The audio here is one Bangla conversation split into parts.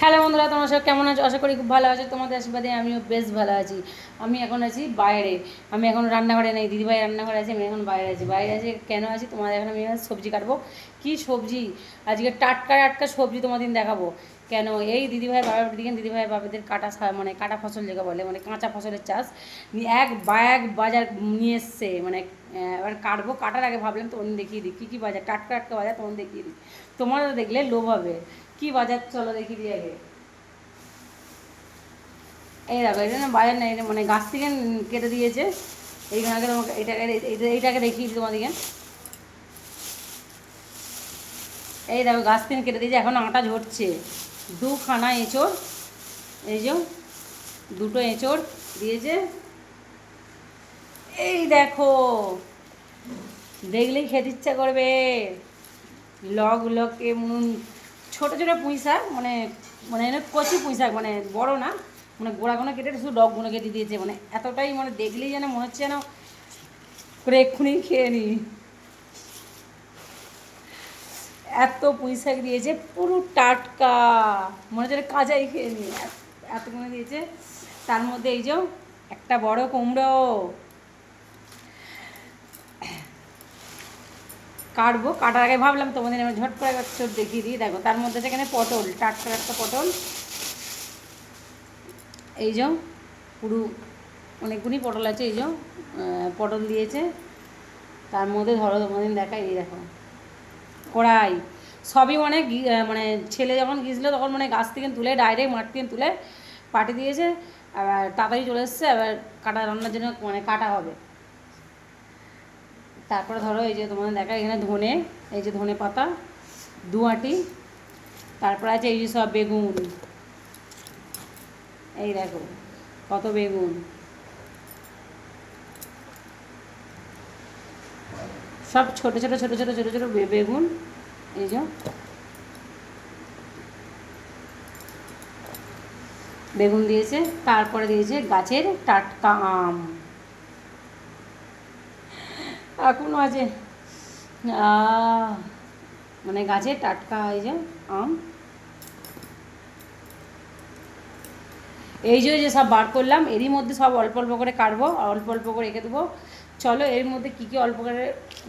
হ্যালো বন্ধুরা, তোমার সব কেমন আছো? আশা করি খুব ভালো আছো। তোমাদের আশীর্বাদে আমিও বেশ ভালো আছি। আমি এখন আছি বাইরে। আমি এখন রান্নাঘরে নেই। দিদিভাই রান্নাঘরে আছি, আমি এখন বাইরে আছি। বাইরে আছি কেন আছি? তোমাদের এখন আমি সবজি কাটবো। কি সবজি? আজকে টাটকা টাটকা সবজি তোমাদের দেখাবো। কেন? এই দিদিভাই বাবার দিকে দিদিভাই বাবাদের কাটা মানে কাটা ফসল যেটা বলে মানে কাঁচা ফসলের চাষ, এক ব্যাগ বাজার নিয়ে এসছে। মানে এবার কাটবো, কাটার আগে ভাবলাম তখন দেখিয়ে দিই, কী কী বাজার, টাটকা টাটকা বাজার তখন দেখিয়ে দিই। তোমরা দেখলে লোভ হবে। কী বাজার, চলো দেখিয়ে দিই আগে। এই দেখো এটা না বাজার না মানে গাছ থেকে কেটে দিয়েছে। এইখানে তোমাকে এটাকে এটা- এইটাকে দেখিয়ে দিই তোমাদেরকে। এই দেখো, গাছ থেকে কেটে দিয়েছে, এখন আটা ঝরছে। দুখানা এঁচড়, এই যে, দুটো এঁচড় দিয়েছে। এই দেখো। দেখলেই খেতে ইচ্ছা করবে। লগ এমন ছোটো ছোটো পুঁই শাক মানে মানে কচি পুঁই শাক মানে বড় না মানে গোড়াগুলো কেটে শুধু ডগগুলো কেটে দিয়েছে মানে এতটাই মানে দেখলেই যেন মনে হচ্ছে যেন করে এক্ষুনি খেয়ে নিই এত পুঁই শাক দিয়েছে, পুরো টাটকা, মনে হচ্ছে কাঁচাই খেয়ে নিই এত- এতগুলো দিয়েছে, তার মধ্যে এই যে একটা বড় কুমড়ো কাটবো, কাটার আগে ভাবলাম তোমাদের আমি ঝট করে একবার দেখিয়ে দিই। দেখো, তার মধ্যে সেখানে পটল, টাটকা একটা পটল। এই যে পুরো অনেকগুলি পটল আছে, এই যে পটল দিয়েছে। তার মধ্যে ধরো তোমাদের দেখাই, এই দেখো। কড়াই, সবই মানে মানে ছেলে যখন গিয়েছিল তখন মানে গাছ থেকে তুলে ডাইরেক্ট মাঠ থেকে তুলে পাটি দিয়েছে। আবার তাড়াতাড়ি চলে এসছে, আবার কাটা রান্নার জন্য মানে কাটা হবে। তারপরে ধরো এই যে তোমাদের দেখা, এখানে ধনে, এই যে ধনে পাতা, দু আঁটি, তারপরে আছে এই যে সব বেগুন। এই দেখো, কত বেগুন। সব ছোট ছোট ছোট ছোট ছোট ছোট বেগুন। এই যে। বেগুন দিয়েছে, তারপরে দিয়েছে গাছের টাটকা আম। এখনও আছে। মানে গাছে টাটকা হয়ে যে আম। এই যে এই যে সব বার করলাম, এরই মধ্যে সব অল্প অল্প করে কাটবো, অল্প অল্প করে রেখে দেবো। চলো, এর মধ্যে কী কী অল্প করে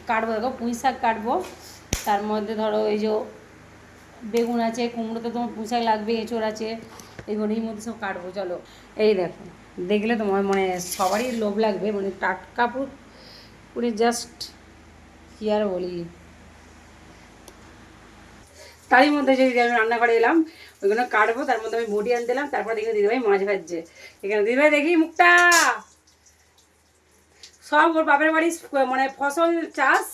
কাটবো দেখো? পুঁই শাক কাটবো। তার মধ্যে ধরো এই যে বেগুন আছে কুমড়োতে তোমার পুঁই শাক লাগবে, এঁচড় আছে এগুলো এর মধ্যে সব কাটবো, চলো। এই দেখো, দেখলে তোমার মানে সবারই লোভ লাগবে মানে টাটকা পুরো জাস্ট কী আর বলি। তারই মধ্যে যদি আমি রান্না করে এলাম, ওইগুলো কাটবো, তার মধ্যে আমি বটি আনতে এলাম, তারপর দেখি দিদিভাই মাছ ভাজছে। এখানে দিদিভাই দেখি মুখটা। সব ওর বাপের বাড়ি মানে ফসল চাষ,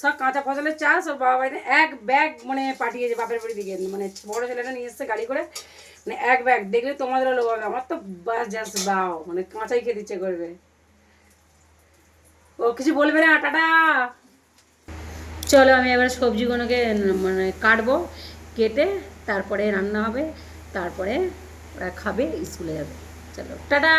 সব কাঁচা ফসলের চাষ, ওর বাবার বাড়িতে এক ব্যাগ মানে পাঠিয়েছে বাপের বাড়ি দিকে মানে বড় ছেলেটা নিয়ে এসছে গাড়ি করে। মানে এক ব্যাগ। দেখলে তোমাদেরও লোক আমার তো বাস, জাস্ট বাও মানে কাঁচাই খেতে ইচ্ছে করবে। ও কিছু বলবে না, টাটা। চলো আমি এবার সবজিগুলোকে মানে কাটবো, কেটে তারপরে রান্না হবে, তারপরে ওরা খাবে, স্কুলে যাবে। চলো, টাটা।